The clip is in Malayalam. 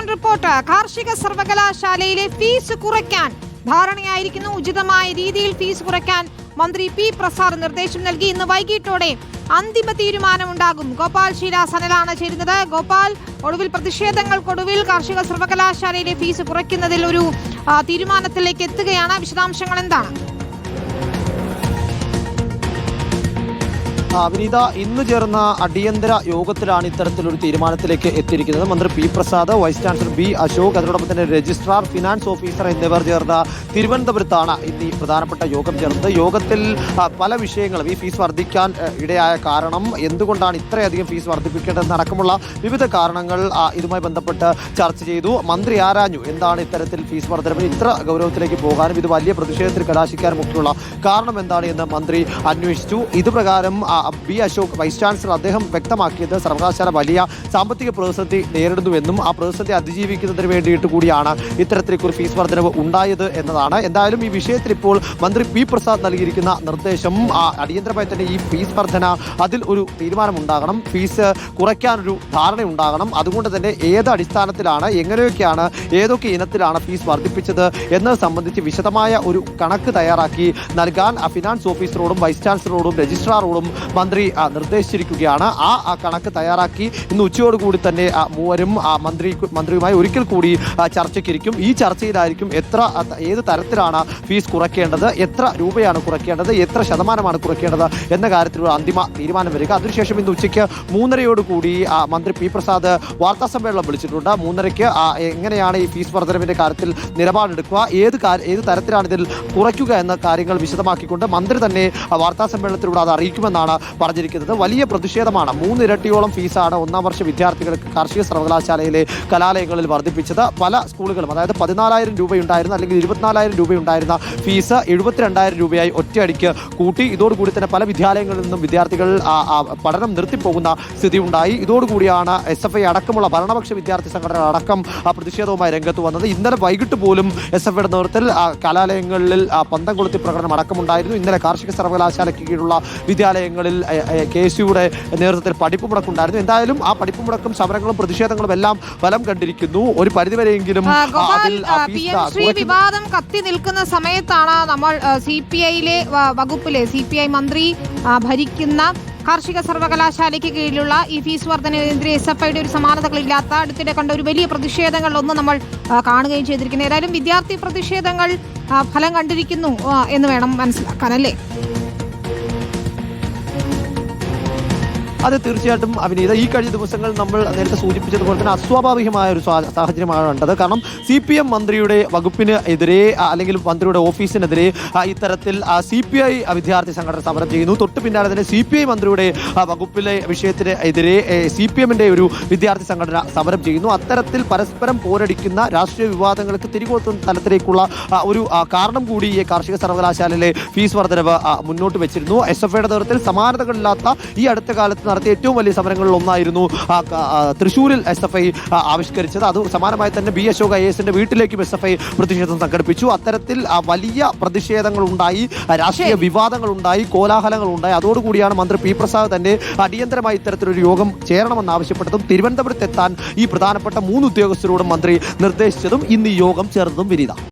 ഓൺ റിപ്പോർട്ട് കാർഷിക സർവകലാശാലയിലെ ഫീസ് കുറയ്ക്കാൻ ധാരണയായിരിക്കുന്നു. ഉചിതമായ രീതിയിൽ ഫീസ് കുറയ്ക്കാൻ മന്ത്രി പി പ്രസാദ് നിർദ്ദേശം നൽകി. ഇന്ന് വൈകിട്ടോടെ അന്തിമ തീരുമാനമുണ്ടാകും. ഗോപാൽ ശീലാസനലാണ് ചേരുന്നത്. ഗോപാൽ ഒടുവിൽ പ്രതിഷേധങ്ങൾക്കൊടുവിൽ കാർഷിക സർവകലാശാലയിലെ ഫീസ് കുറയ്ക്കുന്നതിൽ ഒരു തീരുമാനത്തിലേക്ക് എത്തുകയാണ്. വിശദാംശങ്ങൾ എന്താണ്? വിനീത ഇന്ന് ചേർന്ന അടിയന്തര യോഗത്തിലാണ് ഇത്തരത്തിലൊരു തീരുമാനത്തിലേക്ക് എത്തിയിരിക്കുന്നത്. മന്ത്രി P Prasad vice chancellor B Ashok അതോടൊപ്പം തന്നെ രജിസ്ട്രാർ ഫിനാൻസ് ഓഫീസർ എന്നിവർ ചേർന്ന തിരുവനന്തപുരത്താണ് ഇന്ന് ഈ പ്രധാനപ്പെട്ട യോഗം ചേർന്നത്. യോഗത്തിൽ പല വിഷയങ്ങളും ഈ ഫീസ് വർദ്ധിക്കാൻ ഇടയായ കാരണം എന്തുകൊണ്ടാണ് ഇത്രയധികം ഫീസ് വർദ്ധിപ്പിക്കേണ്ടതെന്ന് അടക്കമുള്ള വിവിധ കാരണങ്ങൾ ഇതുമായി ബന്ധപ്പെട്ട് ചർച്ച ചെയ്തു. മന്ത്രി ആരാഞ്ഞു? എന്താണ് ഇത്തരത്തിൽ ഫീസ് വർദ്ധനവ് ഇത്ര ഗൗരവത്തിലേക്ക് പോകാനും ഇത് വലിയ പ്രതിഷേധത്തിൽ കലാശിക്കാനും ഒക്കെയുള്ള കാരണം എന്താണ് എന്ന് മന്ത്രി അന്വേഷിച്ചു. ഇതുപ്രകാരം ബി അശോക് വൈസ് ചാൻസലർ അദ്ദേഹം വ്യക്തമാക്കിയത് സർവകലാശാല വലിയ സാമ്പത്തിക പ്രതിസന്ധി നേരിടുന്നുവെന്നും ആ പ്രതിസന്ധി അതിജീവിക്കുന്നതിന് വേണ്ടിയിട്ട് കൂടിയാണ് ഇത്തരത്തിലേക്കൊരു ഫീസ് വർധനവ് ഉണ്ടായത് എന്നതാണ്. എന്തായാലും ഈ വിഷയത്തിൽ ഇപ്പോൾ മന്ത്രി പി പ്രസാദ് നൽകിയിരിക്കുന്ന നിർദ്ദേശം അടിയന്തരമായി തന്നെ ഈ ഫീസ് വർധന അതിൽ ഒരു തീരുമാനമുണ്ടാകണം. ഫീസ് കുറയ്ക്കാനൊരു ധാരണ ഉണ്ടാകണം അതുകൊണ്ട് തന്നെ ഏത് അടിസ്ഥാനത്തിലാണ് എങ്ങനെയൊക്കെയാണ് ഏതൊക്കെ ഇനത്തിലാണ് ഫീസ് വർദ്ധിപ്പിച്ചത് എന്നത് സംബന്ധിച്ച് വിശദമായ ഒരു കണക്ക് തയ്യാറാക്കി നൽകാൻ ഫിനാൻസ് ഓഫീസറോടും വൈസ് ചാൻസലറോടും രജിസ്ട്രാറോടും മന്ത്രി നിർദ്ദേശിച്ചിരിക്കുകയാണ്. ആ കണക്ക് തയ്യാറാക്കി ഇന്ന് ഉച്ചയോടുകൂടി തന്നെ മൂവരും മന്ത്രി മന്ത്രിയുമായി ഒരിക്കൽ കൂടി ചർച്ചയ്ക്കിരിക്കും. ഈ ചർച്ചയിലായിരിക്കും എത്ര ഏത് തരത്തിലാണ് ഫീസ് കുറയ്ക്കേണ്ടത് എത്ര രൂപയാണ് കുറയ്ക്കേണ്ടത് എത്ര ശതമാനമാണ് കുറയ്ക്കേണ്ടത് എന്ന കാര്യത്തിലുള്ള അന്തിമ തീരുമാനം വരിക. അതിനുശേഷം ഇന്ന് ഉച്ചയ്ക്ക് മൂന്നരയോടുകൂടി മന്ത്രി പി. പ്രസാദ് വാർത്താ സമ്മേളനം വിളിച്ചിട്ടുണ്ട്. മൂന്നരയ്ക്ക് എങ്ങനെയാണ് ഈ ഫീസ് വർധനവിന്റെ കാര്യത്തിൽ നിലപാടെടുക്കുക ഏത് ഏത് തരത്തിലാണ് ഇതിൽ കുറയ്ക്കുക എന്ന കാര്യങ്ങൾ വിശദമാക്കിക്കൊണ്ട് മന്ത്രി തന്നെ വാർത്താ സമ്മേളനത്തിലൂടെ അത് അറിയിക്കുമെന്നാണ് പറഞ്ഞിരിക്കുന്നത്. വലിയ പ്രതിഷേധമാണ്. മൂന്നിരട്ടിയോളം ഫീസാണ് ഒന്നാം വർഷ വിദ്യാർത്ഥികൾക്ക് കാർഷിക സർവകലാശാലയിലെ കലാലയങ്ങളിൽ വർദ്ധിപ്പിച്ചത്. പല സ്കൂളുകളും അതായത് പതിനാലായിരം രൂപയുണ്ടായിരുന്ന അല്ലെങ്കിൽ ഇരുപത്തിനാലായിരം രൂപയുണ്ടായിരുന്ന ഫീസ് എഴുപത്തിരണ്ടായിരം രൂപയായി ഒറ്റയടിക്ക് കൂട്ടി. ഇതോടുകൂടി തന്നെ പല വിദ്യാലയങ്ങളിൽ നിന്നും വിദ്യാർത്ഥികൾ പഠനം നിർത്തിപ്പോകുന്ന സ്ഥിതി ഉണ്ടായി ഇതോടുകൂടിയാണ് എസ് എഫ് ഐ അടക്കമുള്ള ഭരണപക്ഷ വിദ്യാർത്ഥി സംഘടനകൾ അടക്കം പ്രതിഷേധവുമായി രംഗത്ത് വന്നത്. ഇന്നലെ വൈകിട്ട് പോലും എസ് എഫ് ഐയുടെ നേതൃത്വത്തിൽ കലാലയങ്ങളിൽ പന്തം കൊളുത്തി പ്രകടനം അടക്കമുണ്ടായിരുന്നു. ഇന്നലെ കാർഷിക സർവകലാശാലയ്ക്ക് കീഴിലുള്ള വിദ്യാലയങ്ങളിൽ കെ എസ് യുടെ നേതൃത്വത്തിൽ പഠിപ്പ് മുടക്കുണ്ടായിരുന്നു. എന്തായാലും ആ പഠിപ്പ് മുടക്കും സമരങ്ങളും പ്രതിഷേധങ്ങളും എല്ലാം ഫലം കണ്ടിരിക്കുന്നു. ഒരു പരിധിവരെയെങ്കിലും വിവാദം കത്തി നിൽക്കുന്ന സമയത്താണ് നമ്മൾ സി പി ഐയിലെ വകുപ്പിലെ സി പി ഐ മന്ത്രി ഭരിക്കുന്ന കാർഷിക സർവകലാശാലയ്ക്ക് കീഴിലുള്ള ഈ ഫീസ് വർധനയെതിരെ എസ് എഫ് ഐയുടെ ഒരു സമാനതകളില്ലാത്ത അടുത്തിടെ കണ്ട ഒരു വലിയ പ്രതിഷേധങ്ങളിലൊന്നും നമ്മൾ കാണുകയും ചെയ്തിരിക്കുന്നത് ഏതായാലും വിദ്യാർത്ഥി പ്രതിഷേധങ്ങൾ ഫലം കണ്ടിരിക്കുന്നു എന്ന് വേണം മനസ്സിലാക്കാൻ അല്ലേ? അത് തീർച്ചയായിട്ടും അഭിനീത ഈ കഴിഞ്ഞ ദിവസങ്ങൾ നമ്മൾ നേരത്തെ സൂചിപ്പിച്ചതുപോലെ തന്നെ അസ്വാഭാവികമായ ഒരു സാഹചര്യമാണ് കണ്ടത്. കാരണം സി പി എം മന്ത്രിയുടെ വകുപ്പിന് എതിരെ അല്ലെങ്കിൽ മന്ത്രിയുടെ ഓഫീസിനെതിരെ ഇത്തരത്തിൽ സി പി ഐ വിദ്യാർത്ഥി സംഘടന സമരം ചെയ്യുന്നു. തൊട്ട് പിന്നാലെ തന്നെ സി പി ഐ മന്ത്രിയുടെ വകുപ്പിലെ വിഷയത്തിന് എതിരെ സി പി എമ്മിന്റെ ഒരു വിദ്യാർത്ഥി സംഘടന സമരം ചെയ്യുന്നു. അത്തരത്തിൽ പരസ്പരം പോരടിക്കുന്ന രാഷ്ട്രീയ വിവാദങ്ങൾക്ക് തിരികൊളുത്തുന്ന തലത്തിലേക്കുള്ള ഒരു കാരണം കൂടി ഈ കാർഷിക സർവകലാശാലയിലെ ഫീസ് വർധനവ് മുന്നോട്ട് വെച്ചിരുന്നു. എസ് എഫ് ഐയുടെ നേതൃത്വത്തിൽ സമാനതകളില്ലാത്ത ഈ അടുത്ത കാലത്ത് നടത്തിയ ഏറ്റവും വലിയ സമരങ്ങളിൽ ഒന്നായിരുന്നു തൃശ്ശൂരിൽ എസ് എഫ് ഐ ആവിഷ്കരിച്ചത്. അത് സമാനമായി തന്നെ ബി അശോക് ഐ എസിന്റെ വീട്ടിലേക്കും എസ് എഫ് ഐ പ്രതിഷേധം സംഘടിപ്പിച്ചു. അത്തരത്തിൽ വലിയ പ്രതിഷേധങ്ങൾ ഉണ്ടായി രാഷ്ട്രീയ വിവാദങ്ങൾ ഉണ്ടായി കോലാഹലങ്ങൾ ഉണ്ടായി അതോടുകൂടിയാണ് മന്ത്രി പി പ്രസാദ് തന്നെ അടിയന്തരമായി ഇത്തരത്തിലൊരു യോഗം ചേരണമെന്ന് ആവശ്യപ്പെട്ടതും തിരുവനന്തപുരത്ത് എത്താൻ ഈ പ്രധാനപ്പെട്ട മൂന്ന് ഉദ്യോഗസ്ഥരോടും മന്ത്രി നിർദ്ദേശിച്ചതും ഇന്ന് ഈ യോഗം ചേർന്നതും വിനീത.